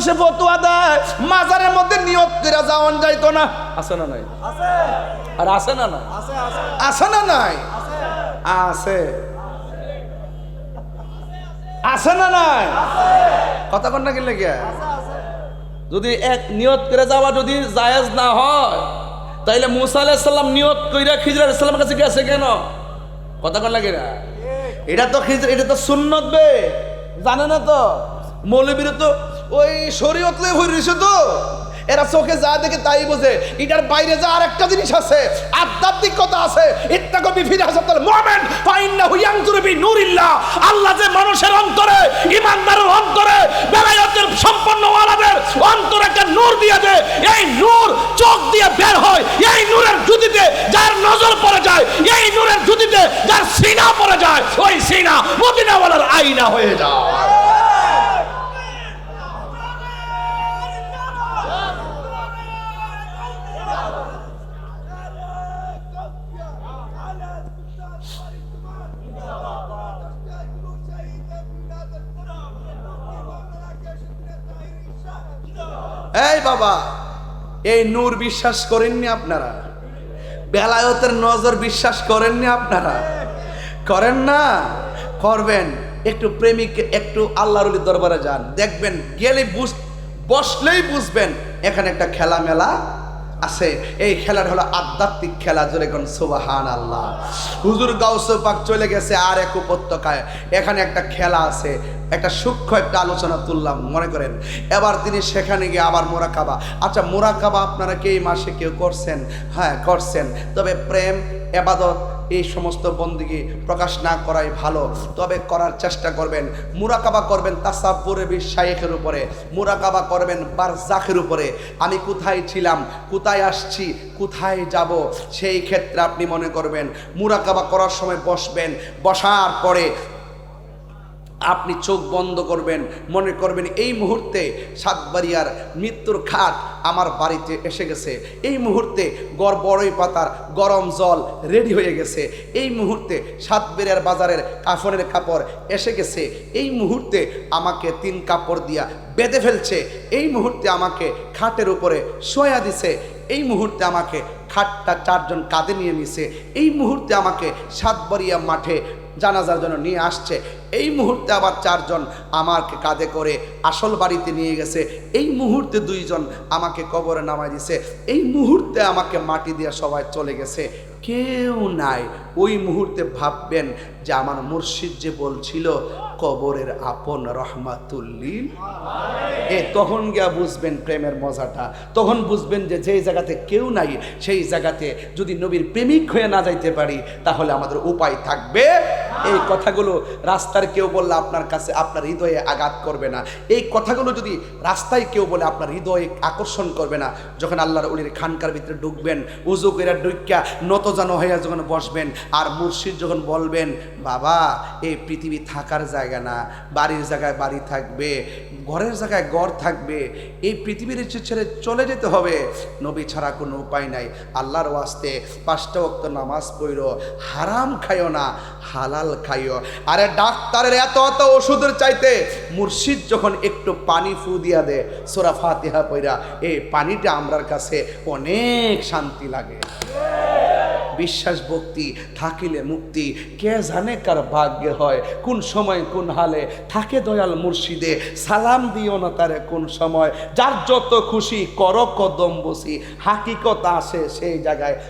মানুষে ফতুয়া দেয় মাজারের মধ্যে নিয়ত করে যাওয়ান যাইতো না। আছে না নাই? আর আছে না না আছে না নাই? আছে। আছে। না নাই? কথা কন না কিনলে গিয়া যদি এক নিয়ত করে যাওয়া যদি জায়েজ না হয় তাইলে মুসা আলাইসাল্লাম নিয়ত কইরা খিজর আলাইসাল্লামের কাছে গেছে কেন? কথা কন লাগে না এটা তো খিজর এটা তো সুন্নত বে। জানে না তো? মৌলবীরা তো ওই শরীয়ত হয়ে রয়েছে তো। এরা চোখে যা দেখে তাই বোঝে। এটার বাইরে যা আর একটা জিনিস আছে আধ্যাত্মিক কথা আছে ইত্তাকো বিফিদ হাসাতাল মুমিন, ফাইন্নাহু ইয়ানজুরু বি নূরিল্লাহ আল্লাহ যে মানুষের অন্তরে, ইমানদারের অন্তরে, বেলায়েতের সম্পন্ন ওয়ালাদের অন্তরে একটা নূর দিয়ে দেয় এই নূর চোখ দিয়ে বের হয়, এই নূরের জুতিতে যার নজর পড়ে যায়, এই নূরের জুতিতে এই বাবা, এই নূর বিশ্বাস করেননি আপনারা? বেলায়তের নজর বিশ্বাস করেননি আপনারা? করেন না? করবেন। একটু প্রেমিক একটু আল্লাহর দরবারে যান। দেখবেন গেলে বুঝ, বসলেই বুঝবেন, এখানে একটা খেলা মেলা আছে। এই খেলাটা হলো আধ্যাত্মিক খেলা, জোরে কোন সুবাহান আল্লাহ হুজুর গাউসে পাক চলে গেছে আর এক উপত্যকায়। এখানে একটা খেলা আছে, একটা সূক্ষ্ম একটা আলোচনা তুললাম, মনে করেন। এবার তিনি সেখানে গিয়ে আবার মোরাকাবা। আচ্ছা মোরাকাবা আপনারা কে এই মাসে কেউ করছেন? হ্যাঁ করছেন। তবে প্রেম, এবাদত এই সমস্ত বন্দিগি প্রকাশ না করাই ভালো। তবে করার চেষ্টা করবেন, মুরাকাবা করবেন তাসাব্বুরে শাইখের উপরে, মুরাকাবা করবেন বারজাখের উপরে। আমি কোথায় ছিলাম, কোথায় আসছি, কোথায় যাব, সেই ক্ষেত্রে আপনি মনে করবেন, মুরাকাবা করার সময় বসবেন, বসার পরে আপনি চোখ বন্ধ করবেন, মনে করবেন, এই মুহূর্তে সাতবাড়িয়ার মৃত্যুর খাট আমার বাড়িতে এসে গেছে। এই মুহূর্তে গড় বড়ই পাতার গরম জল রেডি হয়ে গেছে। এই মুহূর্তে সাতবাড়িয়ার বাজারের কাফনের কাপড় এসে গেছে। এই মুহূর্তে আমাকে তিন কাপড় দিয়া বেঁধে ফেলছে। এই মুহূর্তে আমাকে খাটের উপরে শোয়া দিছে। এই মুহূর্তে আমাকে খাটটা চারজন কাঁধে নিয়ে নিছে। এই মুহূর্তে আমাকে সাতবাড়িয়া মাঠে জানাজার জন্য নিয়ে আসছে। এই মুহূর্তে আবার চারজন আমাকে কাঁধে করে আসল বাড়িতে নিয়ে গেছে। এই মুহূর্তে দুইজন আমাকে কবরে নামাই দিছে। এই মুহূর্তে আমাকে মাটি দিয়ে সবাই চলে গেছে। কেউ নাই। ওই মুহূর্তে ভাববেন যে আমার মুর্শিদ যে বলছিল, কবরের আপন রহমাতুল্লিল এ তখন গিয়া বুঝবেন প্রেমের মজাটা। তখন বুঝবেন যে যেই জায়গাতে কেউ নাই, সেই জায়গাতে যদি নবীর প্রেমিক হয়ে না যাইতে পারি, তাহলে আমাদের উপায় থাকবে। এই কথাগুলো রাস্তার কেউ বললে আপনার কাছে আপনার আঘাত করবে না। এই কথাগুলো যদি রাস্তায় কেউ বলে, আপনার হৃদয়ে আকর্ষণ করবে না। যখন আল্লাহর উলির খানকার ভিতরে ঢুকবেন, উজু করে নত জানো হইয়া যখন বসবেন আর মুর্শিদ যখন বলবেন, বাবা, এই পৃথিবী থাকার জায়গা না, বাড়ির জায়গায় বাড়ি থাকবে, ঘরের জায়গায় ঘর থাকবে, এই পৃথিবীর ছেড়ে চলে যেতে হবে। নবী ছাড়া কোনো উপায় নাই। আল্লাহর ওয়াস্তে পাঁচটা ওয়াক্ত নামাজ পড়ো হারাম খাইও না, হালাল খাইও। আরে ডাক্তারের এত এত ওষুধের চাইতে মুর্শিদ যখন একটু পানি ফু দিয়া দে সোরা ফাতিহা পইরা, এই পানিটা আমরার কাছে অনেক শান্তি লাগে। বিশ্বাস, ভক্তি, থাকিলে মুক্তি, কে জানে কার ভাগ্যে হয়, কোন সময়, কোন হালে। থাকে দয়াল মুর্শিদে, সালাম দিও না তারে কোন সময়। যার যত খুশি কর কদম বসি, হাকিকত আসে সেই জায়গায়।